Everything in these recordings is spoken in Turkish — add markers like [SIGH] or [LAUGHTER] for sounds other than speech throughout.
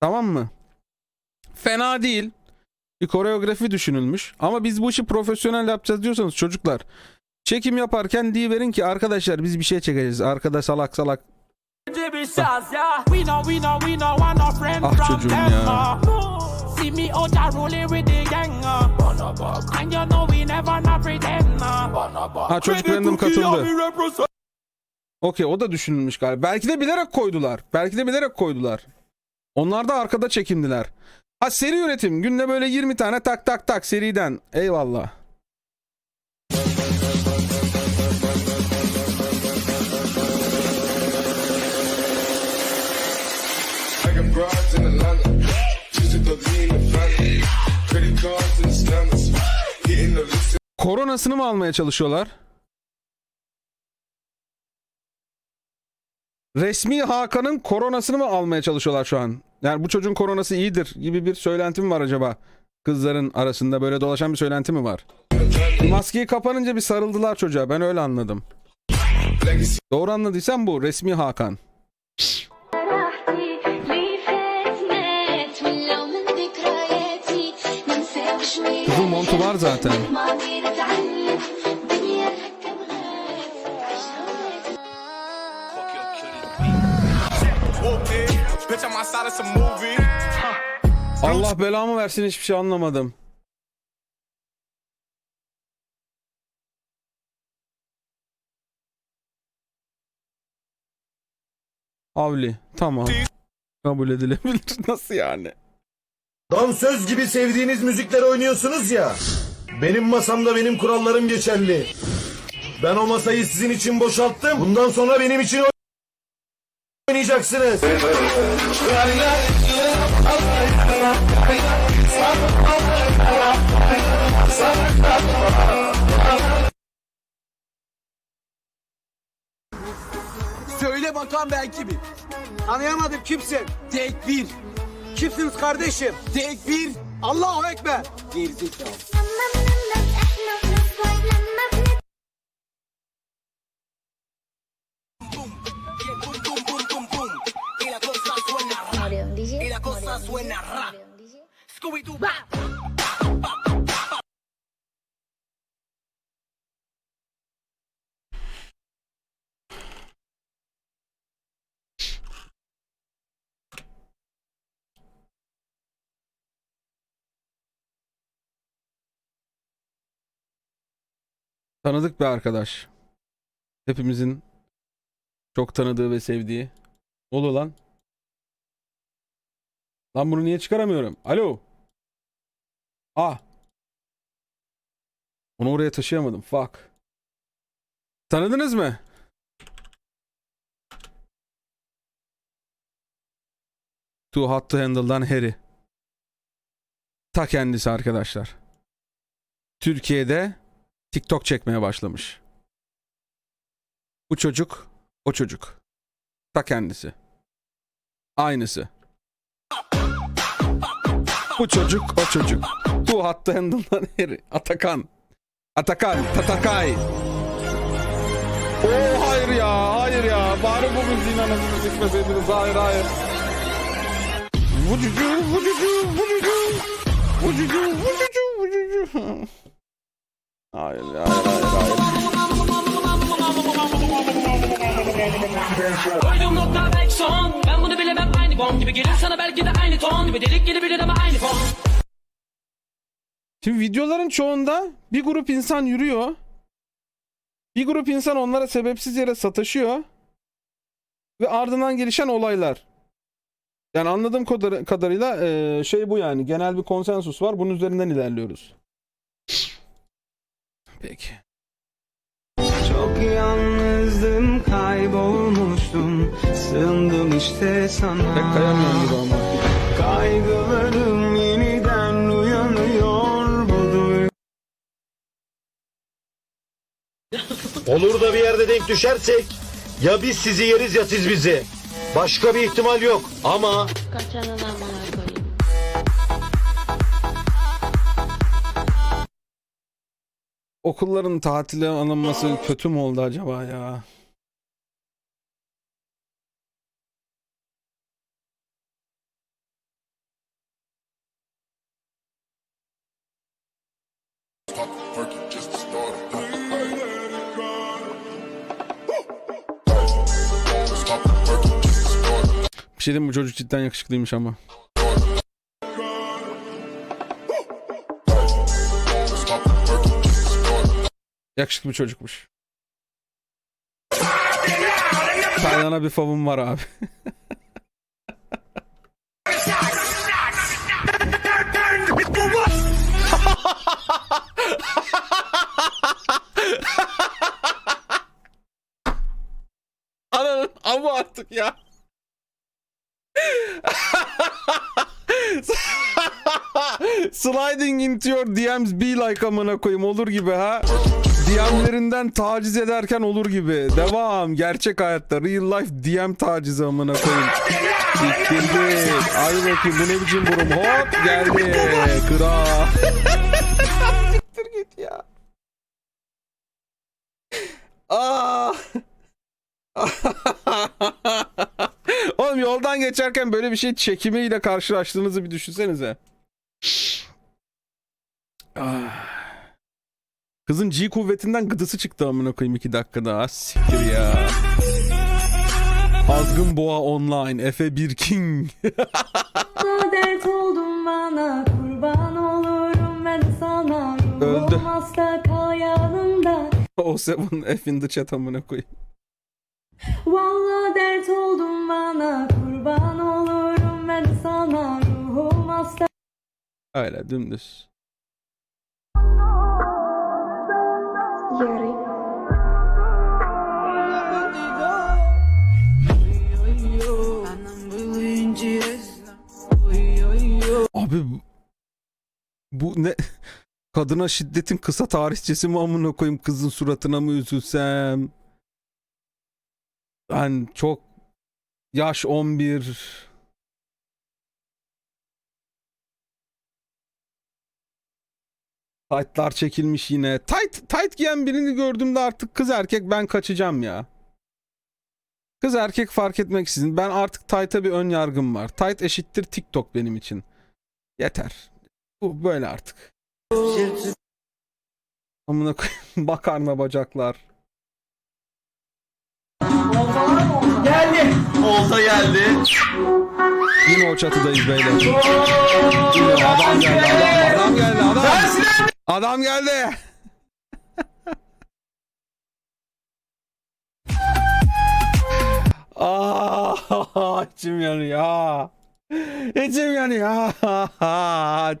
Tamam mı? Fena değil. Bir koreografi düşünülmüş. Ama biz bu işi profesyonel yapacağız diyorsanız çocuklar. Çekim yaparken verin ki arkadaşlar biz bir şey çekeceğiz. Arkada salak salak. Ah çocuğum ya. See. Ha çocuk random katıldı. Okey o da düşünülmüş galiba. Belki de bilerek koydular. Belki de bilerek koydular. Onlar da arkada çekindiler. Ha seri üretim. Günde böyle 20 tane tak tak tak seriden. Eyvallah. I got broads in resmi Hakan'ın koronasını mı almaya çalışıyorlar şu an? Yani bu çocuğun koronası iyidir gibi bir söylenti mi var acaba? Kızların arasında böyle dolaşan bir söylenti mi var? Maskeyi kapanınca bir sarıldılar çocuğa. Ben öyle anladım. Doğru anladıysam bu resmi Hakan. Kızın montu var zaten. Bitch, I'm outside of some movie. Allah belamı versin hiçbir şey anlamadım. Avli. Tamam. Kabul edilebilir. [LAUGHS] Nasıl yani? Dansöz gibi sevdiğiniz müzikleri oynuyorsunuz ya. Benim masamda benim kurallarım geçerli. Ben o masayı sizin için boşalttım. Bundan sonra benim için oynayacaksınız. Söyle bakan ben kimim? Anlayamadım kimsin? Tek bir. Kimsiniz kardeşim? Tek bir. Allahu Ekber. Gerizekalı. Cosa suena rap Tanıdık bir arkadaş. Hepimizin çok tanıdığı ve sevdiği. Oluyor lan? Lan bunu niye çıkaramıyorum? Alo. Ah. Onu oraya taşıyamadım. Fuck. Tanıdınız mı? Too Hot to Handle'dan Harry. Ta kendisi arkadaşlar. Türkiye'de TikTok çekmeye başlamış. Bu çocuk, o çocuk. Ta kendisi. Aynısı. Bu çocuk, o çocuk. Bu hattı handle'dan Harry. Atakan. Atakan, Tatakay. Oo hayır ya, hayır ya. Bari bu müziğin anasını sikmeseydiniz. Hayır, hayır. Vucucu, vucucu, vucucu. Vucucu, vucucu, vucucu. Hayır, hayır, hayır, hayır. Koydum nokta bomb gibi gelir sana belki de aynı ton gibi delik gelebilir ama aynı fon Şimdi videoların çoğunda bir grup insan yürüyor. Bir grup insan onlara sebepsiz yere sataşıyor. Ve ardından gelişen olaylar. Yani anladığım kadar- kadarıyla eee, şey bu yani. Genel bir konsensus var. Bunun üzerinden ilerliyoruz. Peki. Çok yalnızdım İşte sana Pek kayamıyorum gibi ama. Kaygılarım yeniden uyanıyor Bu Olur da bir yerde denk düşersek ya biz sizi yeriz ya siz bizi. Başka bir ihtimal yok ama Kaçanın amına koyayım Okulların tatile alınması kötü mü oldu acaba ya? Bir şey diyeyim bu çocuk cidden yakışıklıymış ama. Yakışıklı bir çocukmuş. Taylan'a bir favım var abi. [LAUGHS] ama artık ya. [LAUGHS] Sliding into your DMs be like amına koyayım olur gibi ha. DM'lerinden taciz ederken olur gibi. Devam. Gerçek hayatta. Real life DM tacizi amına koyayım. Siktirdik. Ay bakayım bu ne biçim burum. Hop geldi. Kral. Siktir git ya. Aa. Yoldan geçerken böyle bir şey çekimiyle karşılaştığınızı bir düşünsenize. Ah. Kızın G kuvvetinden gıdısı çıktı amına koyayım iki dakikada. Ah, siktir ya. Azgın Boğa Online, Efe Birking. dert oldun bana kurban olurum ben sana Öldü. Hasta kal yanımda [LAUGHS] o Seven F in the chat amına koyayım. Vallahi dert oldun bana kurban olurum ben sana Ruhum hasta Öyle dümdüz. Abi bu- bu ne? [LAUGHS] Kadına şiddetin kısa tarihçesi mi amına koyayım kızın suratına mı üzülsem? Ben çok yaş 11 Tight'lar çekilmiş yine. Tight, tight giyen birini gördüğümde artık kız erkek ben kaçacağım ya. Kız erkek fark etmeksizin. Ben artık tight'a bir ön yargım var. Tight eşittir TikTok benim için. Yeter. Bu böyle artık. Amına koyayım [LAUGHS] makarna bacaklar. Olta geldi. Yine o çatıdayız beyler. Yine adam geldi adam, adam geldi adam. Adam geldi. Aa, [LAUGHS] içim yanıyor. İçim yanıyor.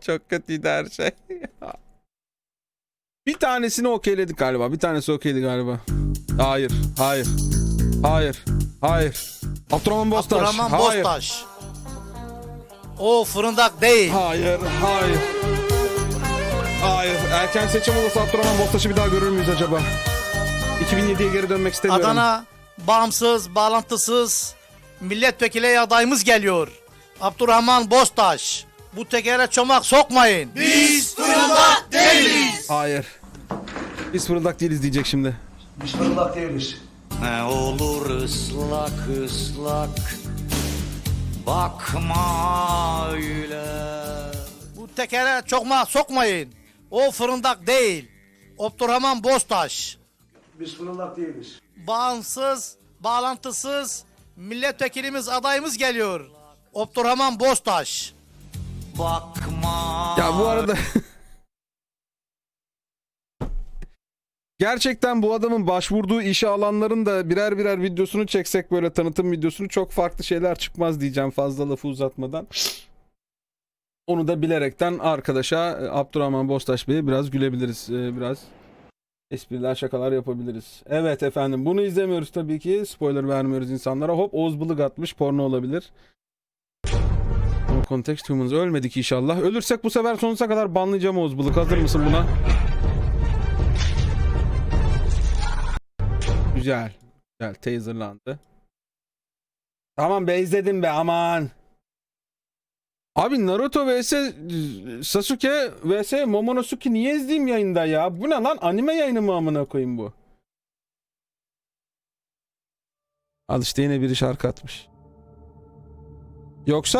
[LAUGHS] Çok kötüydü her şey. Bir tanesini okeyledik galiba. Bir tanesi okeyledi galiba. Hayır, hayır, hayır, hayır. Abdurrahman Bostaş. Abdurrahman hayır. Bostaş. O fırındak değil. Hayır, hayır. Hayır. Erken seçim olursa Abdurrahman Bostaş'ı bir daha görür müyüz acaba? 2007'ye geri dönmek istemiyorum. Adana bağımsız, bağlantısız milletvekili adayımız geliyor. Abdurrahman Bostaş. Bu tekere çomak sokmayın. Biz fırındak değiliz. Hayır. Biz fırıldak değiliz diyecek şimdi. Ne olur ıslak ıslak bakma öyle. Bu tekere çokma sokmayın. O fırındak değil. Abdurrahman Bostaş. Biz fırıldak değiliz. bağımsız, bağlantısız milletvekilimiz adayımız geliyor. Abdurrahman Bostaş. Bakma. Ya bu arada... [LAUGHS] Gerçekten bu adamın başvurduğu işe alanların da birer birer videosunu çeksek böyle tanıtım videosunu çok farklı şeyler çıkmaz diyeceğim fazla lafı uzatmadan. Onu da bilerekten arkadaşa e, Abdurrahman Bostaş Bey'e biraz gülebiliriz. e, Biraz espriler şakalar yapabiliriz. Evet efendim bunu izlemiyoruz tabii ki. Spoiler vermiyoruz insanlara. Hop Oğuz Bılık atmış porno olabilir. No Context Humans ölmedik inşallah. Ölürsek bu sefer sonsuza kadar banlayacağım Oğuz Bılık. Hazır mısın buna? Güzel. Güzel. Taserlandı. Tamam be izledim be aman. Abi Naruto vs Sasuke vs Momonosuke niye izleyeyim yayında ya? Bu ne lan? Anime yayını mı amına koyayım bu? Al işte yine biri şarkı atmış. Yoksa